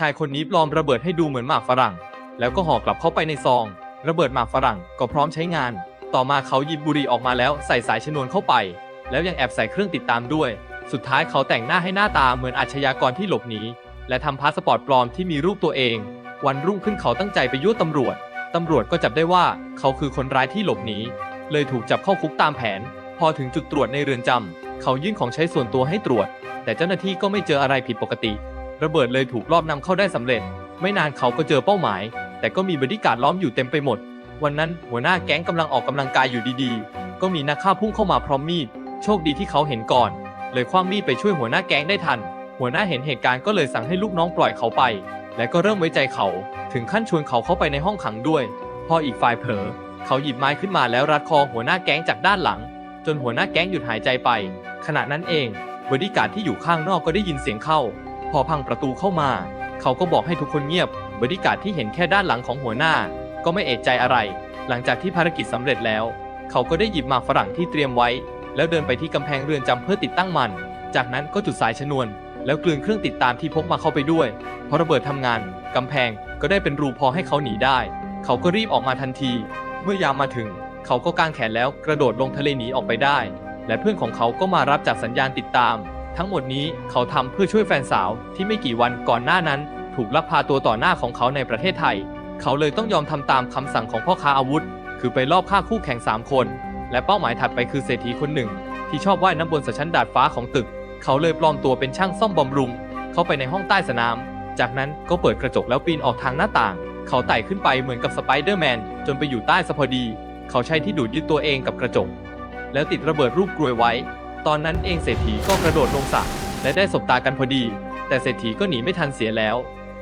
ชายคนนี้ปลอมระเบิดให้ดูเหมือนหมากฝรั่ง แล้วก็ห่อกลับเข้าไปในซอง ระเบิดหมากฝรั่งก็พร้อมใช้งาน ต่อมาเขาหยิบบุหรี่ออกมาแล้วใส่สายชนวนเข้าไป แล้วยังแอบใส่เครื่องติดตามด้วย สุดท้ายเขาแต่งหน้าให้หน้าตาเหมือนอาชญากรที่หลบหนีและทำพาสปอร์ตปลอมที่มีรูปตัวเอง วันรุ่งขึ้นเขาตั้งใจไปยั่วตำรวจตำรวจก็จับได้ว่าเขาคือคนร้ายที่หลบหนีเลยถูกจับเข้าคุกตามแผน พอถึงจุดตรวจในเรือนจำเขายื่นของใช้ส่วนตัวให้ตรวจ แต่เจ้าหน้าที่ก็ไม่เจออะไรผิดปกติ ระเบิดเลยถูกลอบนำเข้าได้สำเร็จ ไม่นานเขาก็เจอเป้าหมาย แต่ก็มีบริการดล้อมอยู่เต็มไปหมด วันนั้นหัวหน้าแก๊งกำลังออกกำลังกายอยู่ดีๆ ก็มีนักฆ่าพุ่งเข้ามาพร้อมมีด โชคดีที่เขาเห็นก่อน เลยคว้างมีดไปช่วยหัวหน้าแก๊งได้ทัน หัวหน้าเห็นเหตุการณ์ก็เลยสั่งให้ลูกน้องปล่อยเขาไป และก็เริ่มไว้ใจเขา ถึงขั้นชวนเขาเข้าไปในห้องขังด้วย พออีกฝ่ายเผลอ เขาหยิบไม้ขึ้นมาแล้วรัดคอหัวหน้าแก๊งจากด้านหลัง จนหัวหน้าแก๊งหยุดหายใจไป ขณะนั้นเองบริการดที่อยู่ข้างนอกก็ได้ยินเสียงเข้า พอพังประตูเข้ามา เขาก็บอกให้ทุกคนเงียบ บริการดที่เห็นแค่ด้านหลังของหัวหน้า ก็ไม่เอะใจอะไร หลังจากที่ภารกิจสำเร็จแล้ว เขาก็ได้หยิบหมากฝรั่งที่เตรียมไว้ แล้วเดินไปที่กำแพงเรือนจำเพื่อติดตั้งมัน จากนั้นก็จุดสายชนวน แล้วกลืนเครื่องติดตามที่พกมาเข้าไปด้วยพอระเบิดทำงานกำแพงก็ได้เป็นรูพอให้เขาหนีได้ เขาก็รีบออกมาทันที เมื่อยามมาถึง เขาก็กางแขนแล้วกระโดดลงทะเลหนีออกไปได้ และเพื่อนของเขาก็มารับจากสัญญาณติดตาม ทั้งหมดนี้เขาทำเพื่อช่วยแฟนสาวที่ไม่กี่วันก่อนหน้านั้น ถูกลักพาตัวต่อหน้าของเขาในประเทศไทย เขาเลยต้องยอมทำตามคำสั่งของพ่อค้าอาวุธ คือไปลอบฆ่าคู่แข่ง 3 คน และเป้าหมายถัดไปคือเศรษฐีคนหนึ่ง ที่ชอบว่ายน้ำบนสชั้นดาดฟ้าของตึก เขาเลยปลอมตัวเป็นช่างซ่อมบำรุง เข้าไปในห้องใต้สนาม จากนั้นก็เปิดกระจกแล้วปีนออกทางหน้าต่าง เขาไต่ขึ้นไปเหมือนกับสไปเดอร์แมนจนไปอยู่ใต้สะพอดี เขาใช้ที่ดูดยึดตัวเองกับกระจก แล้วติดระเบิดรูปกลวยไว้ ตอนนั้นเองเศรษฐีก็กระโดดลงสระและได้สบตากันพอดี แต่เศรษฐีก็หนีไม่ทันเสียแล้ว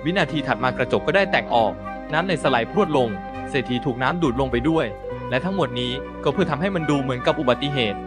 วินาทีถัดมากระจกก็ได้แตกออก น้ำในสไลด์พรวดลง เศรษฐีถูกน้ำดูดลงไปด้วย และทั้งหมดนี้ก็เพื่อทำให้มันดูเหมือนกับอุบัติเหตุ